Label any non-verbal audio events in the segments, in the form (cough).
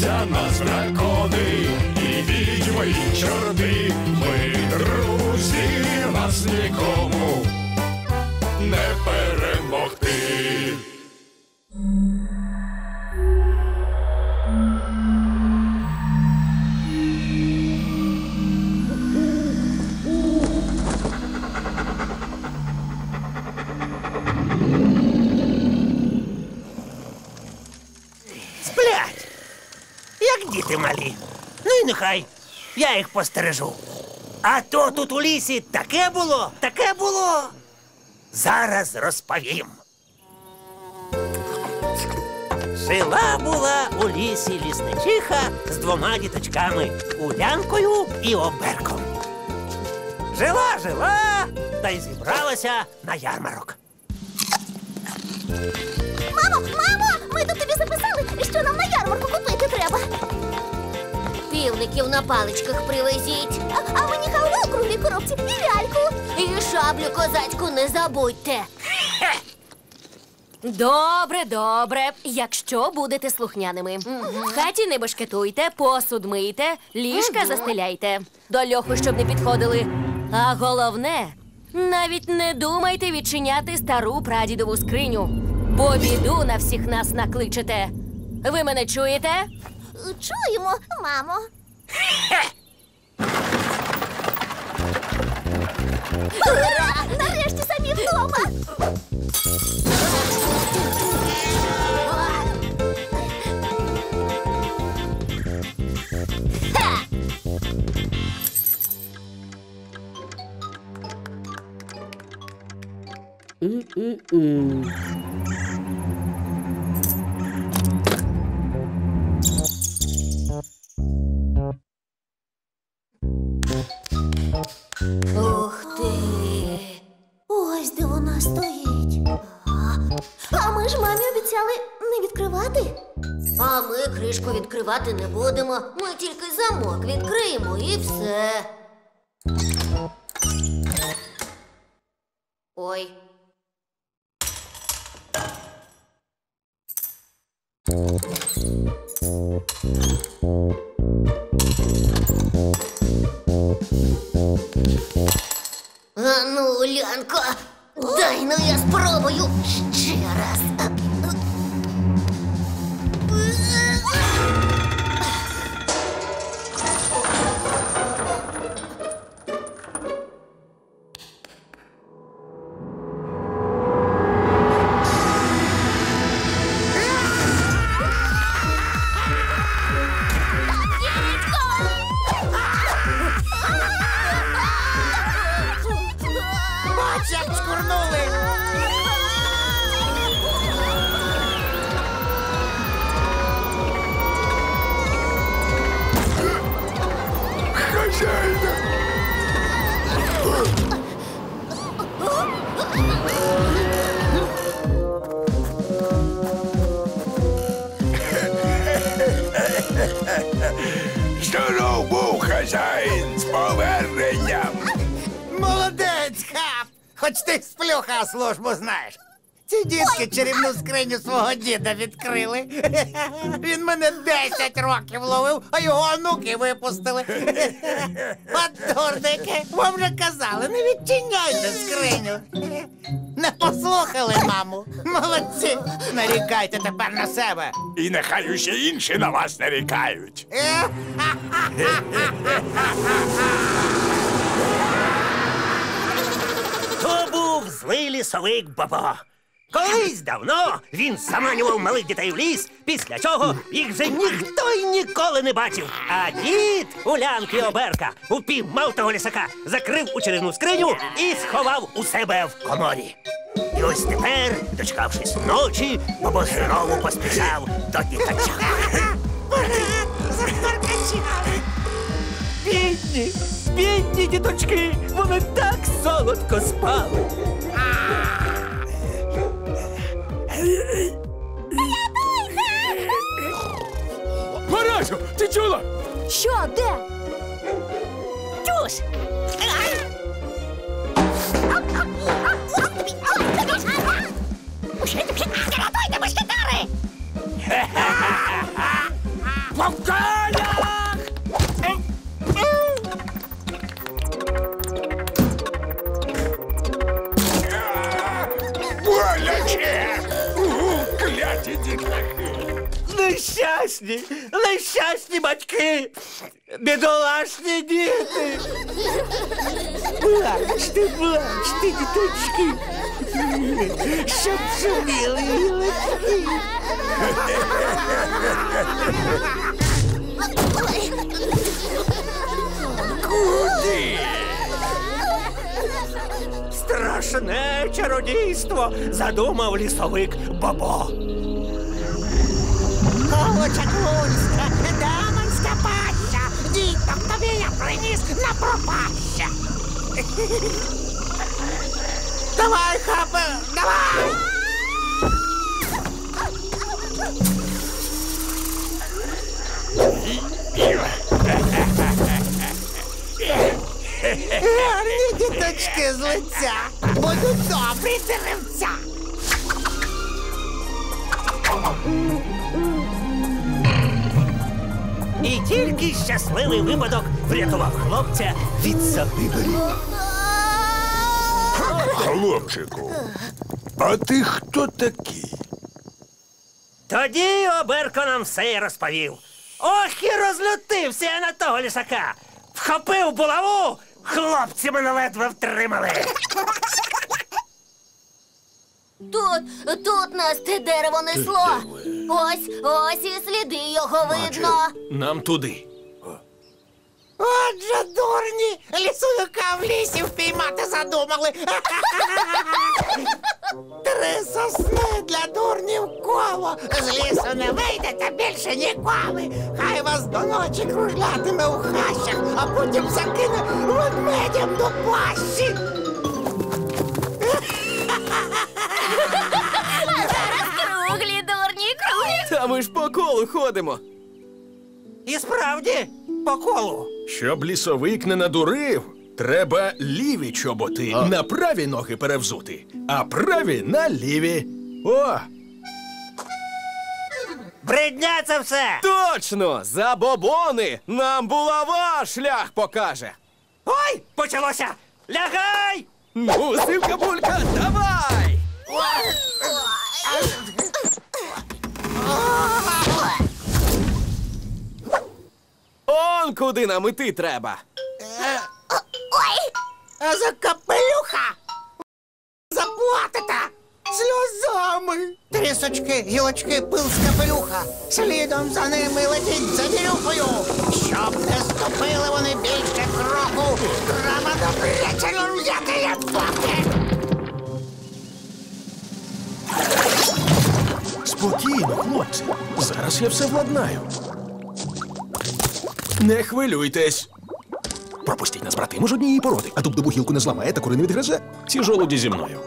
Бояться нас дракони, і відьми, і чорти. Ми друзі, нас нікому не перемогти. Діти малі. Ну і нехай, я їх постережу. А то тут у лісі таке було, таке було. Зараз розповім. Жила була у лісі лісничиха з двома діточками Улянкою і Оберком. Жила, жила, та й зібралася на ярмарок. Мамо, мамо, ми тут тобі записали, що нам на ярмарку купити треба. Півників на паличках привезіть. А, а мені халву у круглій коробці і ляльку. І шаблю козацьку не забудьте. Добре, добре. Якщо будете слухняними. В хаті не бешкетуйте, посуд мийте, ліжка застеляйте. До льоху, щоб не підходили. А головне, навіть не думайте відчиняти стару прадідову скриню, бо біду на всіх нас накличете. Ви мене чуєте? Чуємо, мамо. Ура! Нарешті самі вдома. Ух ти! Ось де вона стоїть. А, ми ж мамі обіцяли не відкривати. А ми кришку відкривати не будемо. Ми тільки замок відкриємо і все. Ой. А ну, дай ну я спробую ще раз. Хоч ти сплюха службу знаєш. Ці дітки чарівну скриню свого діда відкрили. (laughs) Він мене 10 років ловив, а його онуки випустили. (laughs) От дурники, вам вже казали, не відчиняйте скриню. Не послухали, маму. Молодці. Нарікайте тепер на себе. І нехай усі інші на вас нарікають. (laughs) злий лісовик Бабо. Колись давно він заманював малих дітей в ліс, після чого їх вже ніхто й ніколи не бачив. А дід Улянки Оберка упіймав того лісака, закрив у чарівну скриню і сховав у себе в коморі. І ось тепер, дочекавшись ночі, Бабо знову поспішав до діточок. Бідні, бідні діточки, вони так солодко спали. Парасю, ти чула? Що, де? Тюсь! Нещасні, нещасні батьки, бідолашні діти. Плачте, плачте, діточки. Щоб шуміли гілочки. Страшне чародійство задумав лісовик Бобо. Колочаклунська, демонська паща, діток тобі я приніс на пропаща. Давай, хапе, давай! Гарні діточки з лиця, будуть добрі деревця. І тільки щасливий випадок врятував хлопця від загибелі. Хлопчику, а ти хто такий? Тоді Оберко нам все й розповів. Ох, і розлютився я на того лісака. Вхопив булаву, хлопці мене ледве втримали. Тут, тут нас те дерево несло. Ось, ось і сліди його видно. Нам туди. Отже, дурні, лісовика в лісі впіймати задумали. (laughs) Три сосни для дурнів коло. З лісу не вийдете більше ніколи. Хай вас до ночі кружлятиме у хащах, а потім закине ведмедям до пащі. Та ми ж по колу ходимо. І справді, по колу. Щоб лісовик не надурив, треба ліві чоботи на праві ноги перевзути, а праві на ліві. О, Бридня це все. Точно! Забобони! Нам булава шлях покаже. Ой, почалося. Лягай! Ну, сивка булька, давай! Он куди нам іти треба. А за капелюха заплатите сльозами. Трісочки, гілочки, пил з капелюха. Слідом за ними летіть за ділюхою. Щоб не ступили вони більше кроку, треба добряче взяти я боки. Спокійно, хлопці. Зараз я все владнаю. Не хвилюйтесь. Пропустіть нас, брати, ми ж однієї породи, а дуб гілку не зламає та кури не відгризе. Ці жолуді зі мною.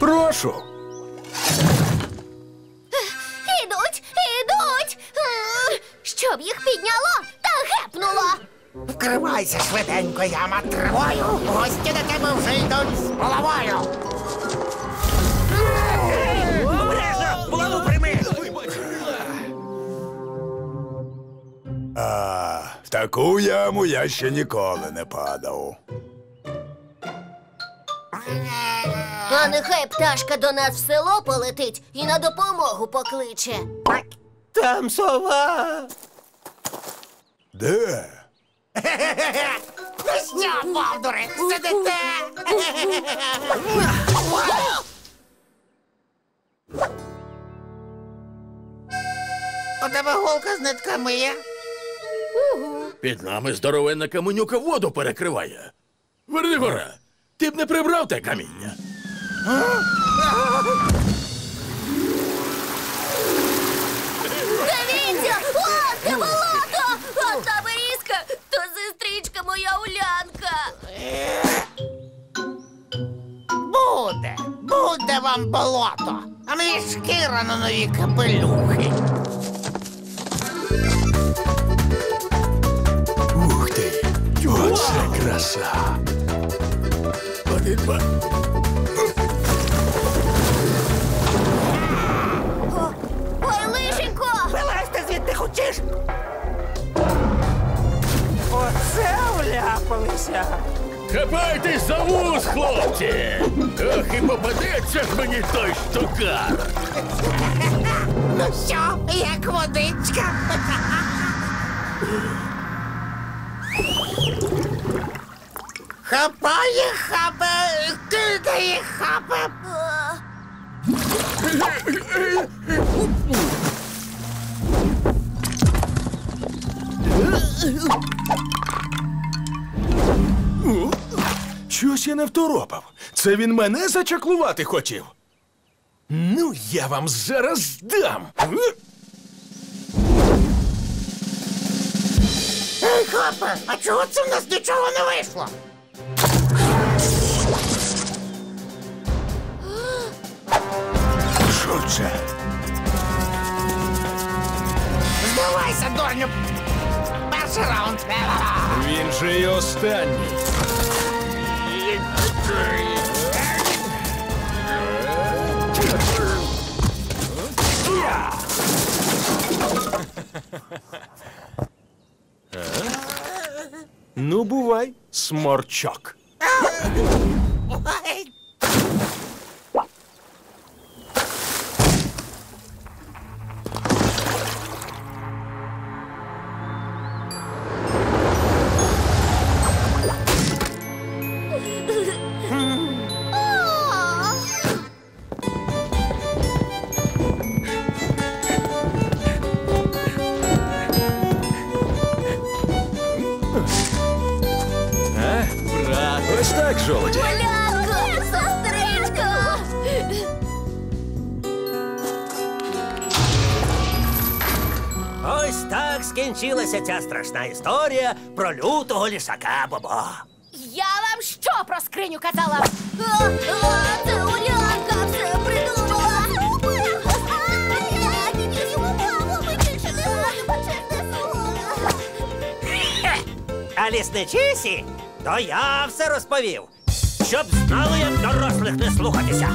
Прошу. Ідуть, ідуть. Щоб їх підняло та гепнуло. Вкривайся швиденько, яма тривою. Гості до тебе вже йдуть з головою. Таку яму я ще ніколи не падав. А нехай пташка до нас в село полетить і на допомогу покличе. Там сова. Де? Ну що, сидите? У тебе голка з нитками є? Під нами здоровенна каменюка воду перекриває. Вернигора, ти б не прибрав те каміння. Дивіться! О, це болото! А та берізка, то сестричка моя Улянка. Буде, буде вам болото. А мені шкіра на нові капелюхи. Краса! Один, два. Ой, лишенько! Вилазьте звідти хочеш. Оце вляпалися. Хапайтесь за вуз, хлопці! Ох, і попадеться ж мені той штукар! Ну що, як водичка? (laughs) Хапає, хапе, кидає, хапе. Щось я не второпав. Це він мене зачаклувати хотів. Ну, я вам зараз дам. Ей, хапе, а чого це в нас нічого не вийшло? Що це? Здавайся, дурню. Перший раунд. Він же і останній. Ну, бувай, сморчок. Ой. Так, жолоді. Сестричко! Ось так скінчилася ця страшна історія про лютого лісака Бобо. Я вам що про скриню казала? А, а, Це Улянка все придумала! А, я йому ми більше не можемо, чесне слово! А лісничисі, то я все розповів, щоб знали, як дорослих не слухатися.